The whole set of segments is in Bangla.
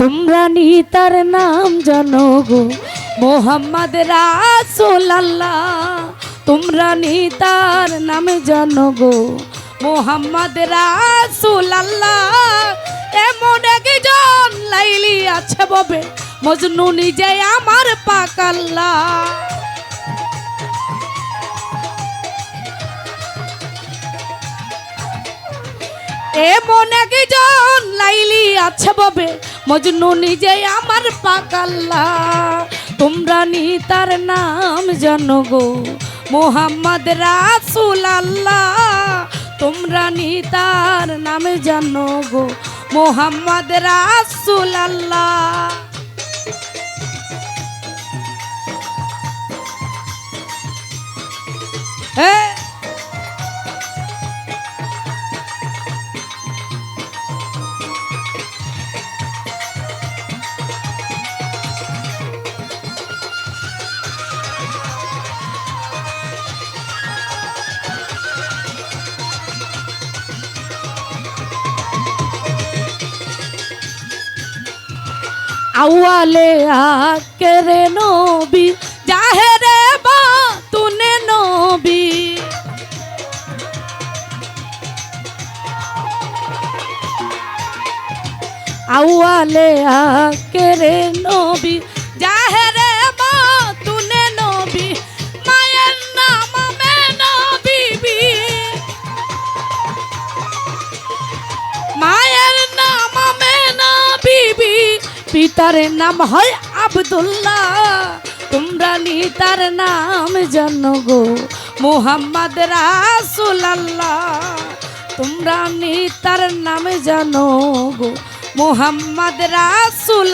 তোমরা নি তার নাম জানো গো। মোহাম্মদ রাসুল আল্লাহ তোমরা নি তার নামে জানো গো। মোহাম্মদ রাসুল আল্লাহ এমন একজন লাইলি আছে ববে। মজনু নিজে আমার পাকাল্লা। এমন একজন লাইলি আছে ববে। মজনু নিজে আমার পাকাল্লা। তোমরা নি তার নাম জানো গো, মোহাম্মদ রাসুল আল্লাহ তোমরা নি তার নাম জানো গো, মোহাম্মদ রাসুল আল্লাহ আউয়ালে আকেরে নবী জাহেরে বা তুনে নবী। আউয়ালে আকেরে নবী জাহেরে পিতার নাম হয় আবদুল্লাহ। তোমরা নি তার নাম জানো গো মোহাম্মদ রাসুল আল্লাহ তোমরা নি তার নাম জানো গো মোহাম্মদ রাসুল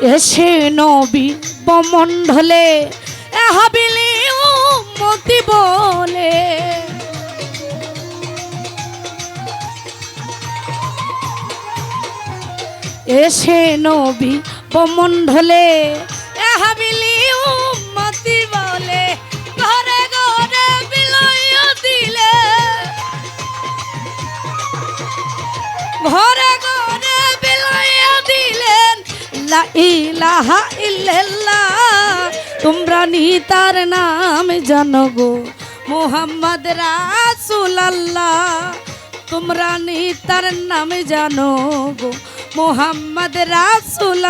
এসে নবী বমণ্ডলে মতি বলে। এসে নবী বমণ্ডলে হাবিলি লা ইলাহা ইল্লাল্লাহ। তোমরা নি তার নাম জানো গো মোহাম্মদ রাসুল আল্লাহ তোমরা নি তার নাম জানো গো মোহাম্মদ রাসুল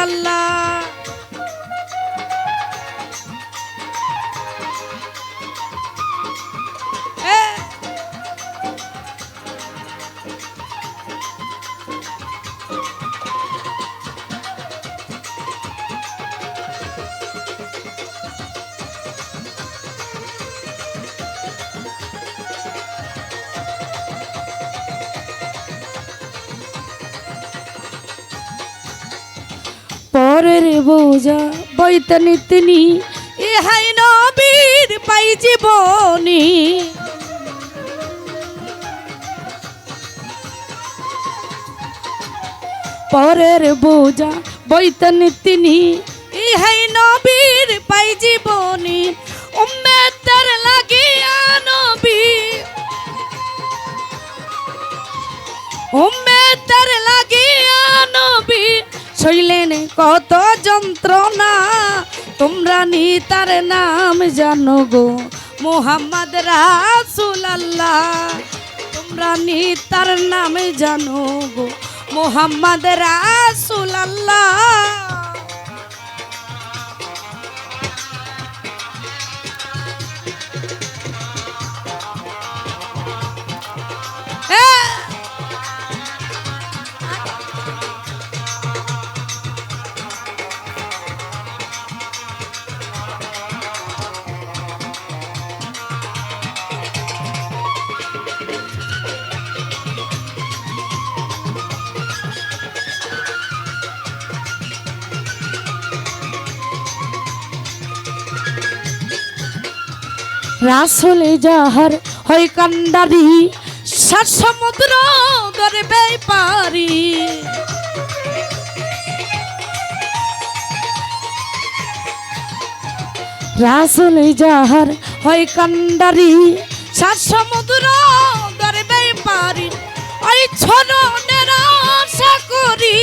পরের বোঝা বৈতনি তিনি, ইহাই নবীর পাই জীবনী। পরের বোঝা বৈতনি তিনি, ইহাই নবীর পাই জীবনী। কত যন্ত্রণা। তোমরা নিতার নাম জানো গো, মোহাম্মদ রাসুল আল্লাহ তোমরা নিতার নাম জানো গো, মোহাম্মদ রাসুল আল্লাহ রাসলে যাহার হয় কান্ডারি সাত সমুদ্র ধরবে পারি রাসলে যাহার হয় কান্ডারি সাত সমুদ্র ধরবে পারি ওই ছরণের আশা করি।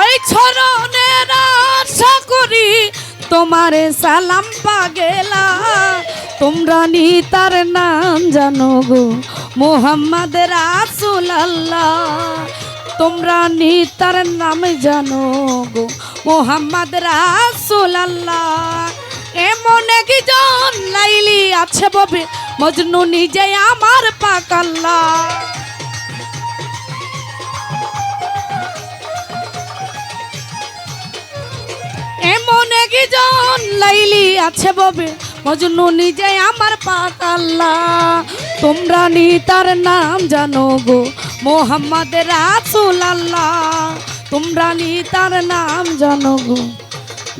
ওই ছরণের আশা করি। তোমারে সালাম পাগেলা। তোমরা নি তার নাম জানো গো মোহাম্মদ রাসুল আল্লাহ তোমরা নি তার নাম জানো গো মোহাম্মদ রাসুল আল্লাহ এমন একজন লাইলি আছে ববে, মজনু নিজে আমার পাকাল্লা। এমন একজন লাইলি আছে ববে। মজনু নিজে আমার পাতাল্লা। তোমরা নি তার নাম জানো গো। মোহাম্মদ রাসুল আল্লাহ তোমরা নি তার নাম জানো গো।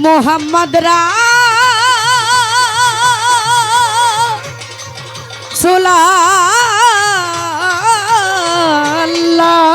মোহাম্মদ রাসুল আল্লাহ